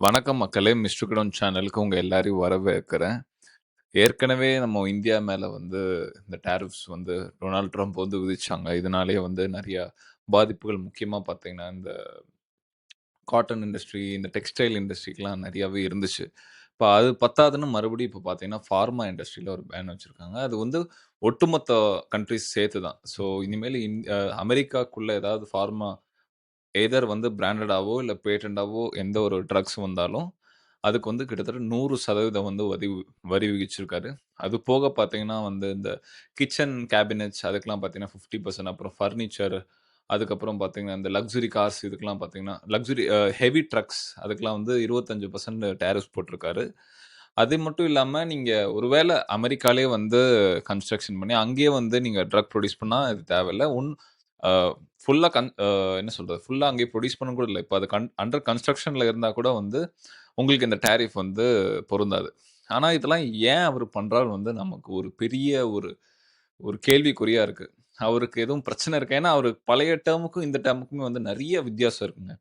வணக்கம் மக்களே! மிஸ்டர் கிடோன் சேனலுக்கு உங்கள் எல்லாரையும் வரவேற்கிறேன். ஏற்கனவே நம்ம இந்தியா மேலே வந்து இந்த டேரிஃப்ஸ் வந்து டொனால்ட் ட்ரம்ப் வந்து விதிச்சாங்க. இதனாலேயே வந்து நிறையா பாதிப்புகள் முக்கியமாக பார்த்தீங்கன்னா, இந்த காட்டன் இண்டஸ்ட்ரி, இந்த டெக்ஸ்டைல் இண்டஸ்ட்ரிக்குலாம் நிறையாவே இருந்துச்சு. இப்போ அது பத்தாதுன்னு மறுபடியும் இப்போ பார்த்தீங்கன்னா, ஃபார்மா இண்டஸ்ட்ரியில் ஒரு பேன் வச்சுருக்காங்க அது வந்து ஒட்டுமொத்த கண்ட்ரிஸ் சேர்த்து தான். ஸோ இனிமேல் இந் அமெரிக்காக்குள்ளே ஏதாவது ஃபார்மா எதர் வந்து பிராண்டடாவோ, இல்லை பேட்டண்டாவோ எந்த ஒரு ட்ரக்ஸ் வந்தாலும், அதுக்கு வந்து கிட்டத்தட்ட 100% வந்து வரி வரி விதிச்சிருக்காரு. அது போக பார்த்தீங்கன்னா வந்து இந்த கிச்சன் கேபினெட்ஸ் அதுக்கெலாம் பார்த்தீங்கன்னா 50% அப்புறம் ஃபர்னிச்சர், அதுக்கப்புறம் பார்த்தீங்கன்னா, இந்த லக்ஸுரி கார்ஸ் இதுக்கெல்லாம் பார்த்தீங்கன்னா, லக்ஸுரி ஹெவி ட்ரக்ஸ் அதுக்கெலாம் வந்து இருபத்தஞ்சு பர்சன்ட் டேரிஸ் போட்டிருக்காரு. அது மட்டும் இல்லாமல் நீங்கள் ஒருவேளை அமெரிக்காலே வந்து கன்ஸ்ட்ரக்ஷன் பண்ணி, அங்கேயே வந்து நீங்கள் ட்ரக் ப்ரொடியூஸ் பண்ணால் இது தேவையில்ல. ஒன் ஃபுல்லாக கன் என்ன சொல்கிறது ஃபுல்லாக அங்கேயே ப்ரொடியூஸ் பண்ண கூட இல்லை இப்போ அது கன் அண்டர் கன்ஸ்ட்ரக்ஷனில் இருந்தால் கூட வந்து, உங்களுக்கு இந்த டேரிஃப் வந்து பொருந்தாது. ஆனால் இதெல்லாம் ஏன் அவர் பண்ணுறாரு வந்து நமக்கு ஒரு பெரிய ஒரு ஒரு கேள்விக்குறியாக இருக்குது அவருக்கு எதுவும் பிரச்சனை இருக்கா? ஏன்னா, அவர் பழைய டேர்முக்கும், இந்த டேர்முக்குமே வந்து நிறைய வித்தியாசம் இருக்குங்க.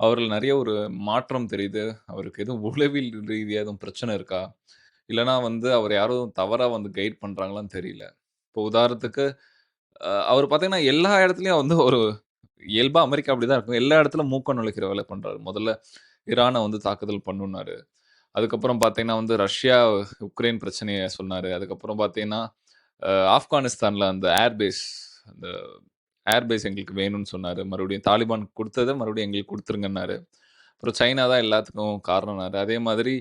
அவரில் நிறைய ஒரு மாற்றம் தெரியுது. அவருக்கு எதுவும் உளவில் ரீதியாக எதுவும் பிரச்சனை இருக்கா? இல்லைனா வந்து அவர் யாரும் தவறாக வந்து கைட் பண்ணுறாங்களான்னு தெரியல. இப்போ உதாரணத்துக்கு, அவர் பார்த்தீங்கன்னா, எல்லா இடத்துலையும் வந்து ஒரு இயல்பா அமெரிக்கா அப்படிதான் இருக்கும். எல்லா இடத்துலயும் மூக்க நுழைக்கிற வேலை பண்றாரு. முதல்ல ஈரானை வந்து தாக்குதல் பண்ணுனாரு. அதுக்கப்புறம் பார்த்தீங்கன்னா வந்து ரஷ்யா, உக்ரைன் பிரச்சனையை சொன்னாரு. அதுக்கப்புறம் பார்த்தீங்கன்னா, ஆப்கானிஸ்தானில் அந்த ஏர் பேஸ் அந்த ஏர் பேஸ் எங்களுக்கு வேணும்னு சொன்னார் மறுபடியும் தாலிபான் கொடுத்ததை மறுபடியும் எங்களுக்கு கொடுத்துருங்கன்னாரு அப்புறம் சைனா தான் எல்லாத்துக்கும் காரணம்னாரு. அதே மாதிரி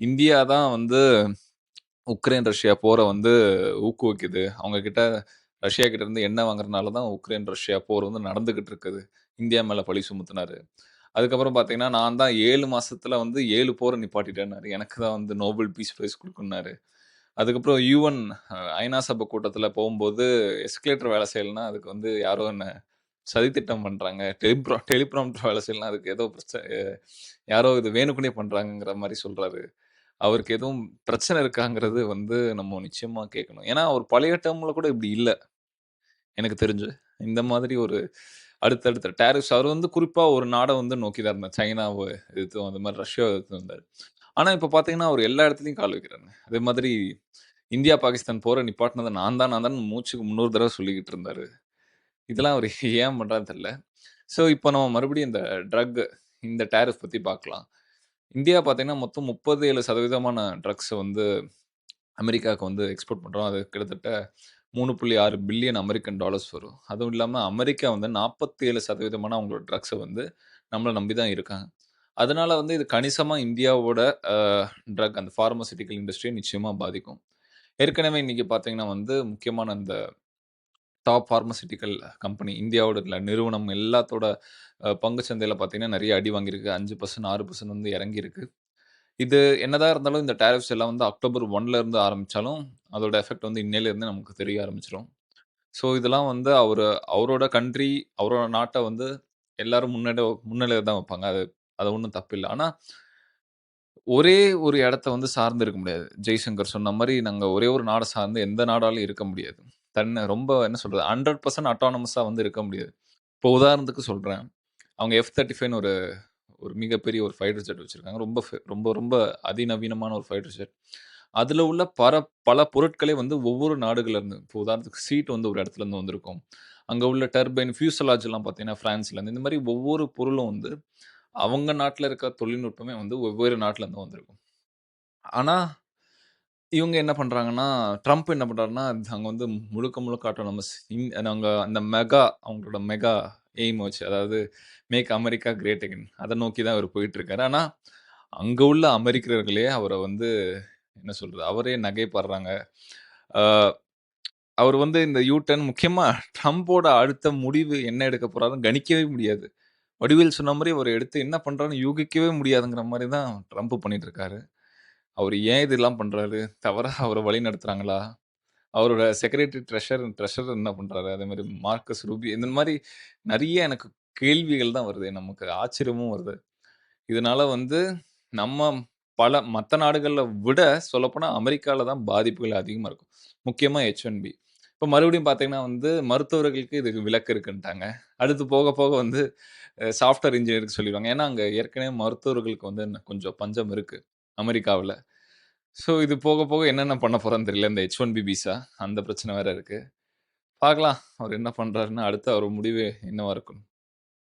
இந்தியா தான் வந்து உக்ரைன், ரஷ்யா போரை வந்து ஊக்குவிக்குது. அவங்க கிட்ட ரஷ்யா கிட்ட இருந்து எண்ணெய் வாங்குறதுனால தான் உக்ரைன், ரஷ்யா போர் வந்து நடந்துகிட்டு இருக்குது. இந்தியா மேல பழி சுமத்துனாரு. அதுக்கப்புறம் பார்த்தீங்கன்னா, நான் தான் ஏழு மாசத்துல வந்து ஏழு போரை நிப்பாட்டிட்டேன்னாரு. எனக்கு தான் வந்து நோபல் பீஸ் பிரைஸ் கொடுக்குனாரு அதுக்கப்புறம் யூஎன் ஐநா சபை கூட்டத்தில் போகும்போது எஸ்கலேட்டர் வேலை செய்யலன்னா, அதுக்கு வந்து யாரோ என்ன சதித்திட்டம் பண்ணுறாங்க டெலிப்ரா டெலிப்ராம்டர் வேலை செய்யலாம் அதுக்கு ஏதோ பிரச்சனை யாரோ இது வேணுக்குனே பண்ணுறாங்கங்கிற மாதிரி சொல்கிறாரு அவருக்கு எதுவும் பிரச்சனை இருக்காங்கிறது வந்து நம்ம நிச்சயமாக கேட்கணும். ஏன்னா, அவர் பழைய டேர்மில் கூட இப்படி இல்லை எனக்கு தெரிஞ்சு. இந்த மாதிரி ஒரு அடுத்தடுத்த டேரிஸ் அவர் வந்து குறிப்பா ஒரு நாட வந்து நோக்கி தான் இருந்தார். சைனாவ எதிர்த்தும், அந்த மாரி ரஷ்யாவ எதிர்த்தும் இருந்தாரு. ஆனா, இப்ப பார்த்தீங்கன்னா, அவரு எல்லா இடத்துலயும் கால் வைக்கிறாருங்க. அதே மாதிரி இந்தியா, பாகிஸ்தான் போர நிப்பாட்டுனது நான் தான், நான் தான் மூச்சுக்கு 300 தடவ சொல்லிக்கிட்டு இருந்தாரு. இதெல்லாம் அவரு ஏன் பண்றாருன்னு தெரியல. ஸோ, இப்போ நம்ம மறுபடியும் இந்த ட்ரக் இந்த டேரிஸ் பத்தி பார்க்கலாம். இந்தியா பார்த்தீங்கன்னா, மொத்தம் 37% ட்ரக்ஸ வந்து அமெரிக்காவுக்கு வந்து எக்ஸ்போர்ட் பண்றோம். அது கிட்டத்தட்ட 3.6 பில்லியன் அமெரிக்கன் டாலர்ஸ் வரும். அதுவும் இல்லாமல் அமெரிக்கா வந்து 47% அவங்களோட ட்ரக்ஸை வந்து நம்மளை நம்பி தான் இருக்காங்க. அதனால வந்து இது கணிசமாக இந்தியாவோட ட்ரக் அந்த ஃபார்மசூட்டிக்கல் இண்டஸ்ட்ரியை நிச்சயமாக பாதிக்கும். ஏற்கனவே இன்றைக்கி பார்த்தீங்கன்னா வந்து முக்கியமான அந்த டாப் ஃபார்மசூட்டிக்கல் கம்பெனி இந்தியாவோட இல்லை நிறுவனம் எல்லாத்தோட பங்கு சந்தையில் பார்த்தீங்கன்னா, நிறைய அடி வாங்கியிருக்கு. 5%, 6% வந்து இறங்கியிருக்கு. இது என்னதான் இருந்தாலும் இந்த டேரிஃப்ஸ் எல்லாம் வந்து அக்டோபர் ஒன்ல இருந்து ஆரம்பிச்சாலும், அதோட எஃபெக்ட் வந்து இன்னையில இருந்து நமக்கு தெரிய ஆரம்பிச்சிடும் ஸோ, இதெல்லாம் வந்து அவர் அவரோட கண்ட்ரி, அவரோட நாட்டை வந்து எல்லாரும் முன்னாடி முன்னிலையில தான் வைப்பாங்க. அது அது ஒன்றும் தப்பில்லை ஆனால் ஒரே ஒரு இடத்த வந்து சார்ந்து இருக்க முடியாது. ஜெய்சங்கர் சொன்ன மாதிரி நாங்கள் ஒரே ஒரு நாடை சார்ந்து எந்த நாடாலும் இருக்க முடியாது. தன்னை ரொம்ப என்ன சொல்கிறது ஹண்ட்ரட் பர்சன்ட் அட்டானமஸாக வந்து இருக்க முடியாது. இப்போ உதாரணத்துக்கு சொல்கிறேன் அவங்க எஃப் தேர்ட்டி ஃபைவ்னு ஒரு ஒரு மிகப்பெரிய ஒரு ஃபைட்டர் ஜெட் வச்சுருக்காங்க ரொம்ப ரொம்ப ரொம்ப அதிநவீனமான ஒரு ஃபைட்டர் ஜெட். அதில் உள்ள பர பல பொருட்களே வந்து ஒவ்வொரு நாடுகள்ல இருந்து இப்போ உதாரணத்துக்கு சீட் வந்து ஒரு இடத்துல இருந்து வந்திருக்கும். அங்கே உள்ள டர்பைன், ஃபியூசலாஜ்லாம் பார்த்தீங்கன்னா, ஃப்ரான்ஸ்லேருந்து இந்த மாதிரி ஒவ்வொரு பொருளும் வந்து அவங்க நாட்டில் இருக்க தொழில்நுட்பமே வந்து ஒவ்வொரு நாட்டிலேருந்து வந்திருக்கும். ஆனால் இவங்க என்ன பண்ணுறாங்கன்னா ட்ரம்ப் என்ன பண்ணுறாருன்னா அங்கே வந்து முழுக்க முழுக்க ஆட்டோனமஸ் இன் நாங்கள் அந்த மெகா அவங்களோட மெகா எய்ம் வச்சு அதாவது மேக் அமெரிக்கா கிரேட் அகன் அதை நோக்கி தான் அவர் போயிட்டுருக்காரு. ஆனால் அங்கே உள்ள அமெரிக்கர்களே அவரை வந்து என்ன சொல்கிறது அவரே நகைப்படுறாங்க. அவர் வந்து இந்த யூ டர்ன் ட்ரம்ப்போட அடுத்த முடிவு என்ன எடுக்க போகிறாருன்னு கணிக்கவே முடியாது. வடிவேல் சொன்ன மாதிரி அவர் எடுத்து என்ன பண்ணுறான்னு யூகிக்கவே முடியாதுங்கிற மாதிரி தான் ட்ரம்ப் பண்ணிகிட்ருக்காரு அவர் ஏன் இதெல்லாம் பண்ணுறாரு தவறாக அவரை வழி நடத்துகிறாங்களா அவரோட செக்ரட்டரி ட்ரெஷர் ட்ரெஷர் என்ன பண்ணுறாரு அதே மாதிரி மார்க்கஸ் ரூபி இந்த மாதிரி நிறைய எனக்கு கேள்விகள் தான் வருது. நமக்கு ஆச்சரியமும் வருது. இதனால வந்து நம்ம பல மற்ற நாடுகளில் விட சொல்லப்போனால் அமெரிக்காவில் தான் பாதிப்புகள் அதிகமாக இருக்கும். முக்கியமா H1B. இப்போ மறுபடியும் பார்த்தீங்கன்னா வந்து, மருத்துவர்களுக்கு இதுக்கு விலக்கு இருக்குன்ட்டாங்க. அடுத்து போக போக வந்து சாஃப்ட்வேர் இன்ஜினியருக்கு சொல்லிடுவாங்க ஏன்னா, அங்கே ஏற்கனவே மருத்துவர்களுக்கு வந்து கொஞ்சம் பஞ்சம் இருக்குது அமெரிக்காவில் ஸோ இது போக போக என்னென்ன பண்ண போகிறோன்னு தெரியல. இந்த H1B விசா அந்த பிரச்சனை வேற இருக்கு. பார்க்கலாம். அவர் என்ன பண்ணுறாருன்னு அடுத்து அவர் முடிவு என்னவா இருக்கும்?